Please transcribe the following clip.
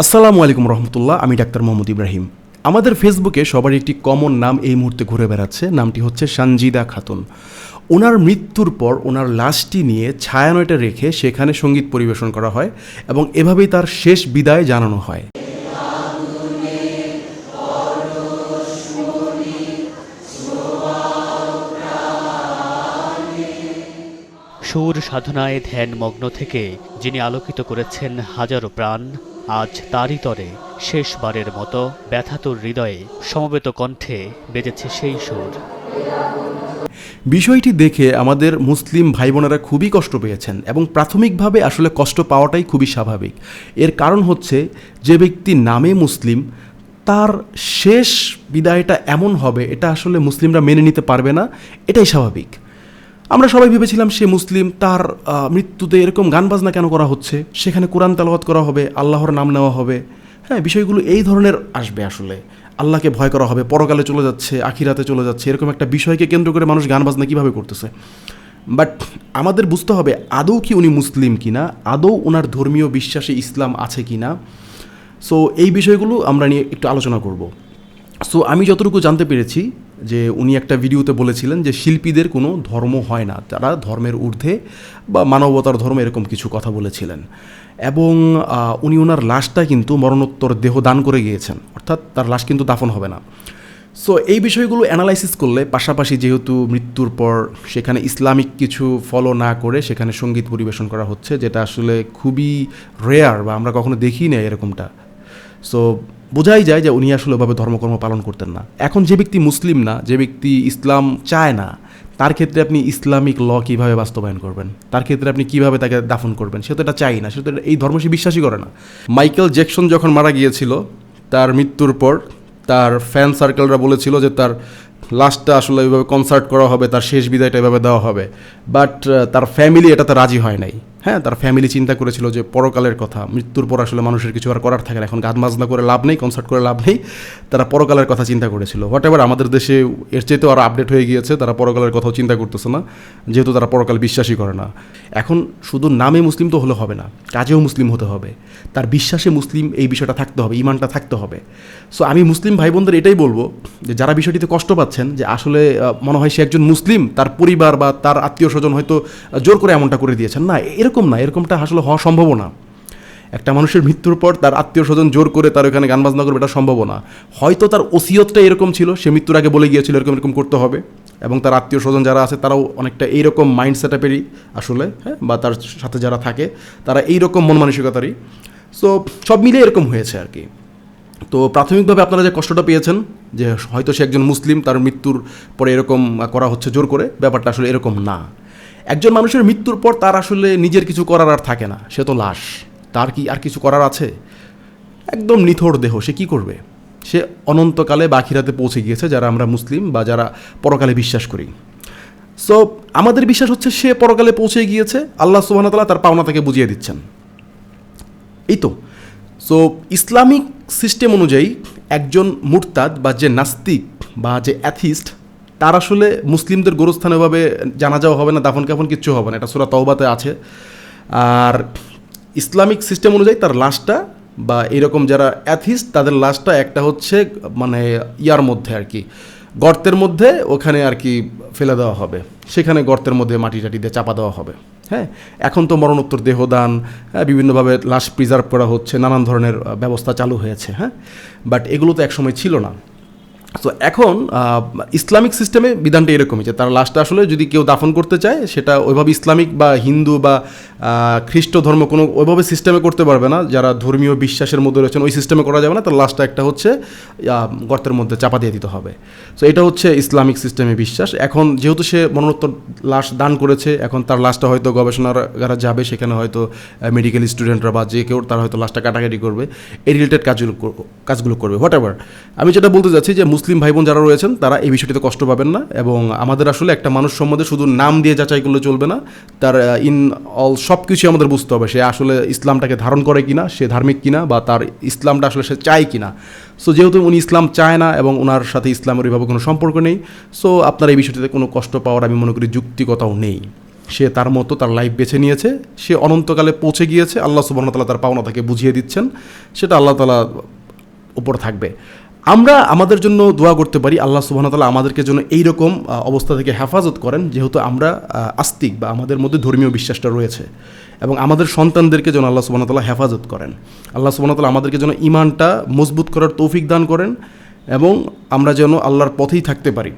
আসসালামু আলাইকুম রহমতুল্লাহ, আমি ডাক্তার মোহাম্মদ ইব্রাহিম। আমাদের ফেসবুকে সবার একটি কমন নাম এই মুহূর্তে ঘুরে বেড়াচ্ছে, নামটি হচ্ছে সঞ্জিদা খাতুন। ওনার মৃত্যুর পর ওনার লাশটি নিয়ে ছায়ানয়টা রেখে সেখানে সংগীত পরিবেশন করা হয় এবং এভাবেই তার শেষ বিদায় জানানো হয়। সুর সাধনায় ধ্যানমগ্ন থেকে যিনি আলোকিত করেছেন হাজারো প্রাণ আজ তারই তরে শেষবারের মতো ব্যথাতুর হৃদয়ে সমবেত কণ্ঠে বেজেছে সেই সুর। বিষয়টি দেখে আমাদের মুসলিম ভাই বোনেরা খুবই কষ্ট পেয়েছেন এবং প্রাথমিকভাবে আসলে কষ্ট পাওয়াটাই খুবই স্বাভাবিক। এর কারণ হচ্ছে যে ব্যক্তি নামে মুসলিম, তার শেষ বিদায়টা এমন হবে, এটা আসলে মুসলিমরা মেনে নিতে পারবে না, এটাই স্বাভাবিক। আমরা সবাই ভেবেছিলাম সে মুসলিম, তার মৃত্যুতে এরকম গান বাজনা কেন করা হচ্ছে? সেখানে কোরআন তালাওয়াত করা হবে, আল্লাহর নাম নেওয়া হবে। হ্যাঁ বিষয়গুলো এই ধরনের আসবে আসলে। আল্লাহকে ভয় করা হবে, পরকালে চলে যাচ্ছে, আখিরাতে চলে যাচ্ছে, এরকম একটা বিষয়কে কেন্দ্র করে মানুষ গান বাজনা কীভাবে করতেছে? বাট আমাদের বুঝতে হবে, আদৌ কি উনি মুসলিম কিনা? আদৌ ওনার ধর্মীয় বিশ্বাসে ইসলাম আছে কি না সো এই বিষয়গুলো আমরা নিয়ে একটু আলোচনা করব। সো আমি যতটুকু জানতে পেরেছি যে উনি একটা ভিডিওতে বলেছিলেন যে শিল্পীদের কোনো ধর্ম হয় না, তারা ধর্মের ঊর্ধ্বে বা মানবতার ধর্ম এরকম কিছু কথা বলেছিলেন। এবং উনি ওনার লাশটা কিন্তু মরণোত্তর দেহ দান করে গিয়েছেন, অর্থাৎ তার লাশ কিন্তু দাফন হবে না। সো এই বিষয়গুলো অ্যানালাইসিস করলে পাশাপাশি যেহেতু মৃত্যুর পর সেখানে ইসলামিক কিছু ফলো না করে সেখানে সংগীত পরিবেশন করা হচ্ছে, যেটা আসলে খুবই রেয়ার বা আমরা কখনো দেখি না এরকমটা। সো বোঝাই যায় যে উনি আসলে ওভাবে ধর্মকর্ম পালন করতেন না। এখন যে ব্যক্তি মুসলিম না, যে ব্যক্তি ইসলাম চায় না, তার ক্ষেত্রে আপনি ইসলামিক ল কীভাবে বাস্তবায়ন করবেন? তার ক্ষেত্রে আপনি কীভাবে তাকে দাফন করবেন? সে তো এটা চাই না, সে তো এই ধর্ম সে বিশ্বাসই করে না। মাইকেল জ্যাকসন যখন মারা গিয়েছিল, তার মৃত্যুর পর তার ফ্যান সার্কেলরা বলেছিল যে তার লাস্টটা আসলে এইভাবে কনসার্ট করা হবে, তার শেষ বিদায়টা এভাবে দেওয়া হবে। বাট তার ফ্যামিলি এটাতে রাজি হয় নাই। হ্যাঁ তার ফ্যামিলি চিন্তা করেছিল যে পরকালের কথা। মৃত্যুর পর আসলে মানুষের কিছু আর করার থাকে না। এখন গান বাজনা করে লাভ নেই কনসার্ট করে লাভ নেই। তারা পরকালের কথা চিন্তা করেছিল। হোয়াট এভার আমাদের দেশে এর চাইতেও আরও আপডেট হয়ে গিয়েছে, তারা পরকালের কথাও চিন্তা করতেছে না। যেহেতু তারা পরকাল বিশ্বাসই করে না। এখন শুধু নামে মুসলিম তো হলে হবে না, কাজেও মুসলিম হতে হবে। তার বিশ্বাসে মুসলিম এই বিষয়টা থাকতে হবে, ইমানটা থাকতে হবে। সো আমি মুসলিম ভাই বোনদের এটাই বলব যে, যারা বিষয়টিতে কষ্ট পাচ্ছেন যে, আসলে মনে হয় সে একজন মুসলিম, তার পরিবার বা তার আত্মীয় স্বজন হয়তো জোর করে এমনটা করে দিয়েছেন। না, এরকম না, এরকমটা আসলে হওয়া সম্ভব না। একটা মানুষের মৃত্যুর পর তার আত্মীয় স্বজন জোর করে তার ওখানে গান বাজনা করবে, এটা সম্ভব না। হয়তো তার ওসিয়তটা এরকম ছিল, সে মৃত্যুর আগে বলে গিয়েছিল এরকম এরকম করতে হবে। এবং তার আত্মীয় স্বজন যারা আছে, তারাও অনেকটা এইরকম মাইন্ড সেট আপেরই আসলে হ্যাঁ বা তার সাথে যারা থাকে, তারা এইরকম মন মানসিকতারই। সো সব মিলে এরকম হয়েছে আর কি। তো প্রাথমিকভাবে আপনারা যে কষ্টটা পেয়েছেন, যে হয়তো সে একজন মুসলিম, তার মৃত্যুর পরে এরকম করা হচ্ছে জোর করে, ব্যাপারটা আসলে এরকম না। একজন মানুষের মৃত্যুর পর তার আসলে নিজের কিছু করার আর থাকে না, সে তো লাশ। তার কি আর কিছু করার আছে? একদম নিথর দেহ, সে কি করবে? সে অনন্তকালে বাখিরাতে পৌঁছে গিয়েছে, যারা আমরা মুসলিম বা যারা পরকালে বিশ্বাস করি। সো আমাদের বিশ্বাস হচ্ছে সে পরকালে পৌঁছে গিয়েছে, আল্লাহ সুবাহতাল্লাহ তার পাওনা তাকে বুঝিয়ে দিচ্ছেন। এই তো। সো ইসলামিক সিস্টেম অনুযায়ী একজন মুরতাদ বা যে নাস্তিক বা যে অ্যাথিস্ট তার আসলে মুসলিমদের গোরস্থানে ওভাবে জানা যাওয়া হবে না দাফন কাফন কিচ্ছু হবে না এটা সুরা তওবাতে আছে। আর ইসলামিক সিস্টেম অনুযায়ী তার লাশটা বা এরকম যারা অ্যাথিস্ট তাদের লাশটা একটা হচ্ছে মানে ইয়ার মধ্যে আর কি গর্তের মধ্যে ওখানে আর কি ফেলে দেওয়া হবে। সেখানে গর্তের মধ্যে মাটি টাটি দিয়ে চাপা দেওয়া হবে। হ্যাঁ এখন তো মরণোত্তর দেহদান হ্যাঁ, বিভিন্নভাবে লাশ প্রিজার্ভ করা হচ্ছে নানান ধরনের ব্যবস্থা চালু হয়েছে হ্যাঁ বাট এগুলো তো একসময় ছিল না। তো এখন ইসলামিক সিস্টেমে বিধানটা এরকমই যে তার লাশটা আসলে যদি কেউ দাফন করতে চায়, সেটা ওইভাবে ইসলামিক বা হিন্দু বা খ্রিস্ট ধর্ম কোনো ওইভাবে সিস্টেমে করতে পারবে না। যারা ধর্মীয় বিশ্বাসের মধ্যে রয়েছেন, ওই সিস্টেমে করা যাবে না। তার লাশটা একটা হচ্ছে গর্তের মধ্যে চাপা দিয়ে দিতে হবে। সো এটা হচ্ছে ইসলামিক সিস্টেমে বিশ্বাস। এখন যেহেতু সে মরণোত্তর লাশ দান করেছে, এখন তার লাশটা হয়তো গবেষণাগারা যাবে, সেখানে হয়তো মেডিকেল স্টুডেন্টরা বা যে কেউ তারা হয়তো লাশটা কাটাকাটি করবে। এই রিলেটেড কাজগুলো কাজগুলো করবে হোয়াট এভার আমি যেটা বলতে যাচ্ছি যে মুসলিম ভাই বোন যারা রয়েছেন, তারা এই বিষয়টিতে কষ্ট পাবেন না এবং আমাদের আসলে একটা মানুষ সম্বন্ধে শুধু নাম দিয়ে যাচাই করলে চলবে না। তার ইন অল সব কিছুই আমাদের বুঝতে হবে, সে আসলে ইসলামটাকে ধারণ করে কিনা, সে ধার্মিক কিনা বা তার ইসলামটা আসলে সে চায় কিনা। সো যেহেতু উনি ইসলাম চায় না এবং ওনার সাথে ইসলামের ওইভাবে কোনো সম্পর্ক নেই সো আপনার এই বিষয়টিতে কোনো কষ্ট পাওয়ার আমি মনে করি যুক্তিকতাও নেই। সে তার মতো তার লাইফ বেছে নিয়েছে, সে অনন্তকালে পৌঁছে গিয়েছে, আল্লাহ সুবাহতাল্লাহ তার পাওনা তাকে বুঝিয়ে দিচ্ছেন, সেটা আল্লাহ তালা উপর থাকবে। আমরা আমাদের জন্য দোয়া করতে পারি, আল্লাহ সুবাহতালা আমাদেরকে যেন এইরকম অবস্থা থেকে হেফাজত করেন, যেহেতু আমরা আস্তিক বা আমাদের মধ্যে ধর্মীয় বিশ্বাসটা রয়েছে। এবং আমাদের সন্তানদেরকে যেন আল্লাহ সুবাহতাল্লাহ হেফাজত করেন। আল্লাহ সুবাহতাল্লাহ আমাদেরকে যেন ইমানটা মজবুত করার তৌফিক দান করেন এবং আমরা যেন আল্লাহর পথেই থাকতে পারি।